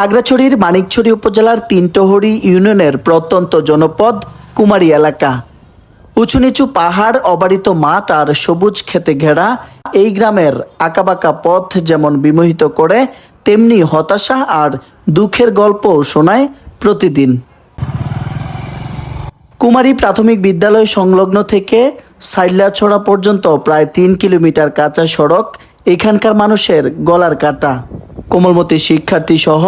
খাগড়াছড়ির মানিকছড়ি উপজেলার তিনটহরি ইউনিয়নের প্রত্যন্ত জনপদ কুমারী এলাকা। উঁচু নিচু পাহাড়, অবারিত মাঠ আর সবুজ খেতে ঘেরা এই গ্রামের আঁকাবাঁকা পথ যেমন বিমোহিত করে, তেমনি হতাশা আর দুঃখের গল্প শোনায় প্রতিদিন। কুমারী প্রাথমিক বিদ্যালয় সংলগ্ন থেকে সাইলাছড়া পর্যন্ত প্রায় তিন কিলোমিটার কাঁচা সড়ক, এখানকার মানুষের গলার কাটা। কোমলমতি শিক্ষার্থী সহ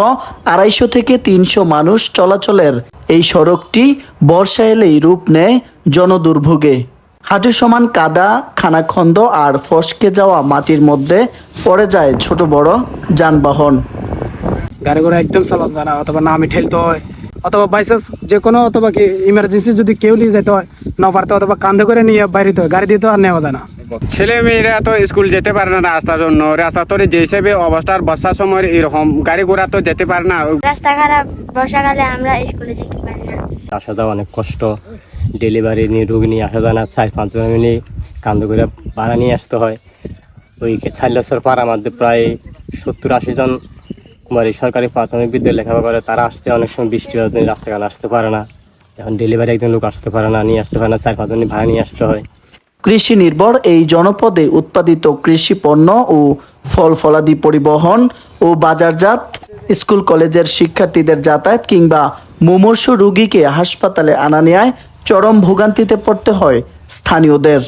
আড়াইশো থেকে তিনশো মানুষ চলাচলের এই সড়কটি বর্ষা এলেই রূপ নেয় জনদুর্ভোগে। হাঁটু সমান কাদা, খানাখন্দ আর ফসকে যাওয়া মাটির মধ্যে পড়ে যায় ছোট বড় যানবাহন। গাড়ি ঘোড়া একদম চালানো যায় না, অথবা না আমি ঠেলতে হয়, অথবা বাইচান্স যে কোনো অথবা কি ইমার্জেন্সি যদি কেউ নিয়ে যেতে হয়, না পারতে, অথবা কান্দে করে নিয়ে বাইরে হয়, গাড়ি দিয়ে তো আর নেওয়া যায় না। ছেলে মেয়েরা তো স্কুল যেতে পারে না রাস্তার জন্য। রাস্তা তো যে হিসেবে অবস্থার বর্ষার সময় এরকম গাড়ি ঘোড়া তো যেতে পারে না। রাস্তা খারাপ বর্ষাকালে আমরা স্কুলে যেতে পারি না। আসা যাওয়া অনেক কষ্ট। ডেলিভারি নিয়ে রোগী নিয়ে আসা যায় না। চার পাঁচজন মিলে কান্দ করে ভাড়া নিয়ে আসতে হয়। ওই ছাল্লাসর পাড়ার মধ্যে প্রায় সত্তর আশি জন কুমারী সরকারি প্রাথমিক বিদ্যালয় লেখাপড়া করে। তারা আসতে অনেক সময় বৃষ্টি রাস্তাঘাট আসতে পারে না। এখন ডেলিভারি একজন লোক আসতে পারে না নিয়ে আসতে পারে না। চার পাঁচজন ভাড়া নিয়ে আসতে হয়। কৃষি নির্ভর এই জনপদে উৎপাদিত কৃষি পণ্য ও ফল ফলাদি পরিবহন ও বাজারজাত স্কুল কলেজের শিক্ষার্থীদের যাতায়াত কিংবা মুমূর্ষ রোগীকে হাসপাতালে আনা নেয় চরম ভোগান্তিতে পড়তে হয় স্থানীয়দের।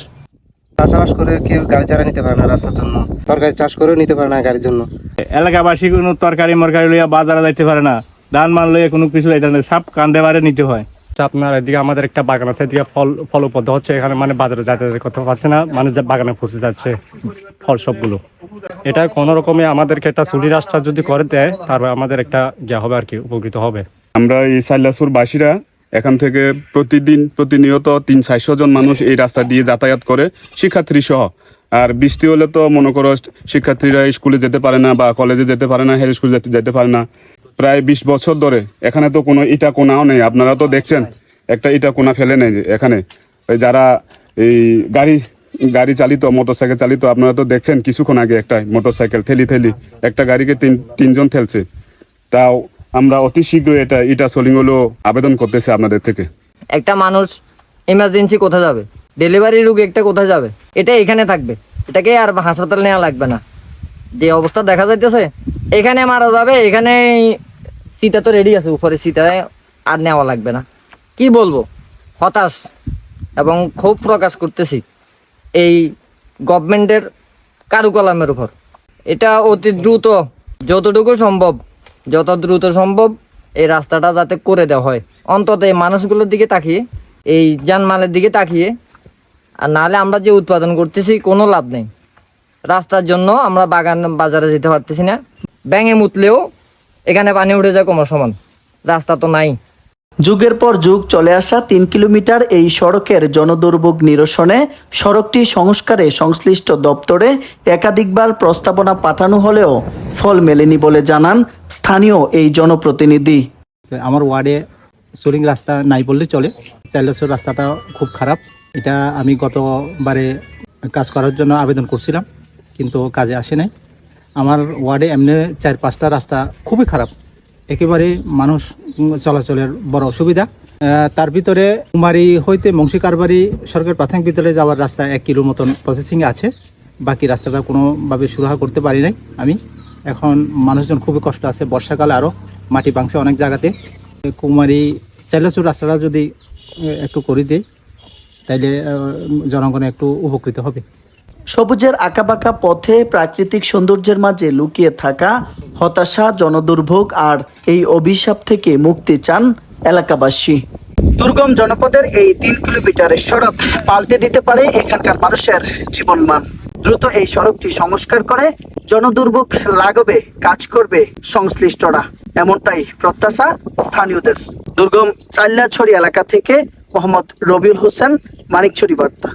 চাষবাস করে কেউ গাড়ি চারা নিতে পারে না রাস্তার জন্য তরকারি চাষ করেও নিতে পারে না গাড়ির জন্য। এলাকাবাসী কোনো তরকারি মরকারি লইয়া বাজারে যাইতে পারে না ধান মান লইয়া কোনো কিছু যাইতে পারে না সব কান্দে বারে নিতে হয়। আপনার এদিকে আমাদের একটা বাগান আছে, এদিকে ফল ফল উপলব্ধ হচ্ছে, এখানে মানে বাজারে যাতায়াত করতে পারছে না মানে বাগানে পৌঁছে যাচ্ছে ফল সবগুলো। এটা কোনো রকমে আমাদেরকে একটা সুলি রাস্তা যদি করে দেয়, তারপর আমাদের একটা যা হবে আর কি, উপকৃত হবে। আমরা এই সাইলাসুর বাসীরা এখান থেকে প্রতিদিন প্রতিনিয়ত তিন চারশো জন মানুষ এই রাস্তা দিয়ে যাতায়াত করে শিক্ষার্থী সহ আর বৃষ্টি হলে তো মনে করো শিক্ষার্থীরা স্কুলে যেতে পারে না বা কলেজে যেতে পারে না হেল স্কুল যেতে যেতে পারে না। প্রায় বিশ বছর ধরে। এখানে তো কোনো ইটা কোনাও নেই। আপনারা তো দেখছেন, একটা ইটা কোনা ফেলে নেই এখানে। ওই যারা এই গাড়ি গাড়ি চালিত, মোটরসাইকেল চালিত, আপনারা তো দেখছেন কিছুক্ষণ আগে একটা মোটরসাইকেল ঠেলি ঠেলি একটা গাড়িকে তিন, তিনজন ঠেলছে তাও আমরা অতি শীঘ্রই এটা ইটা সোলিং হলো আবেদন করতেছি আপনাদের থেকে। একটা মানুষ ইমার্জেন্সি কোথায় যাবে? ডেলিভারি রোগ একটা কোথায় যাবে? এটা এখানে থাকবে। এটাকে আর হাসপাতাল নেওয়া লাগবে না। যে অবস্থা দেখা যাইতেছে এখানে মারা যাবে এখানে সিটা তো রেডি আছে, উপরে সিটায় আর নেওয়া লাগবে না। কি বলব? হতাশ এবং ক্ষোভ প্রকাশ করতেছি এই গভর্নমেন্টের কারুকলামের উপর। এটা অতি দ্রুত, যতটুকু সম্ভব, যত দ্রুত সম্ভব এই রাস্তাটা যাতে করে দেওয়া হয়। অন্তত এই মানুষগুলোর দিকে তাকিয়ে, এই যানমালের দিকে তাকিয়ে, আর নাহলে আমরা যে উৎপাদন করতেছি কোনো লাভ নেই। রাস্তার জন্য আমরা বাগান বাজারে যেতে পারতেছি না। ব্যাঙে মুতলেও এখানে পানি উঠে যায় কমার সমান। রাস্তা তো নাই। যুগের পর যুগ চলে আসা তিন কিলোমিটার এই সড়কের জনদুর্ভোগ নিরসনে সড়কটি সংস্কারে সংশ্লিষ্ট দপ্তরে একাধিকবার প্রস্তাবনা পাঠানো হলেও ফল মেলেনি বলে জানান স্থানীয় এই জনপ্রতিনিধি। আমার ওয়ার্ডে সোলিং রাস্তা নাই বললে চলে। চাইলেশ্বর রাস্তাটা খুব খারাপ। এটা আমি গতবারে কাজ করার জন্য আবেদন করছিলাম কিন্তু কাজে আসে নাই। আমার ওয়ার্ডে এমনি চার পাঁচটা রাস্তা খুবই খারাপ। একেবারে মানুষ চলাচলের বড় অসুবিধা। তার ভিতরে কুমারী হইতে মুন্সিকারবাড়ি সরকারি প্রাথমিক বিদ্যালয়ে যাওয়ার রাস্তা এক কিলো মতন প্রসেসিংয়ে আছে। বাকি রাস্তাটা কোনোভাবে সুরাহা করতে পারি নাই আমি। এখন মানুষজন খুবই কষ্ট আছে, বর্ষাকালে আরও মাটি ভাঙছে অনেক জায়গাতে। কুমারী চাইলাচুর রাস্তাটা যদি একটু করে দেয়, তাইলে জনগণ একটু উপকৃত হবে। সবুজের আঁকাবাঁকা পথে প্রাকৃতিক সৌন্দর্যের মাঝে লুকিয়ে থাকা হতাশা, জনদুর্ভোগ আর এই অভিশাপ থেকে মুক্তি চান এলাকাবাসী। দুর্গম জনপদের এই তিন কিলোমিটারের সড়ক পাল্টে দিতে পারে এখানকার মানুষের জীবনমান। দ্রুত এই সড়কটি সংস্কার করে জনদুর্ভোগ লাগবে কাজ করবে সংশ্লিষ্টরা। এমনটাই প্রত্যাশা স্থানীয়দের। দুর্গম চাল্লাছড়ি এলাকা থেকে মোহাম্মদ রবিউল হোসেন, মানিকছড়ি বার্তা।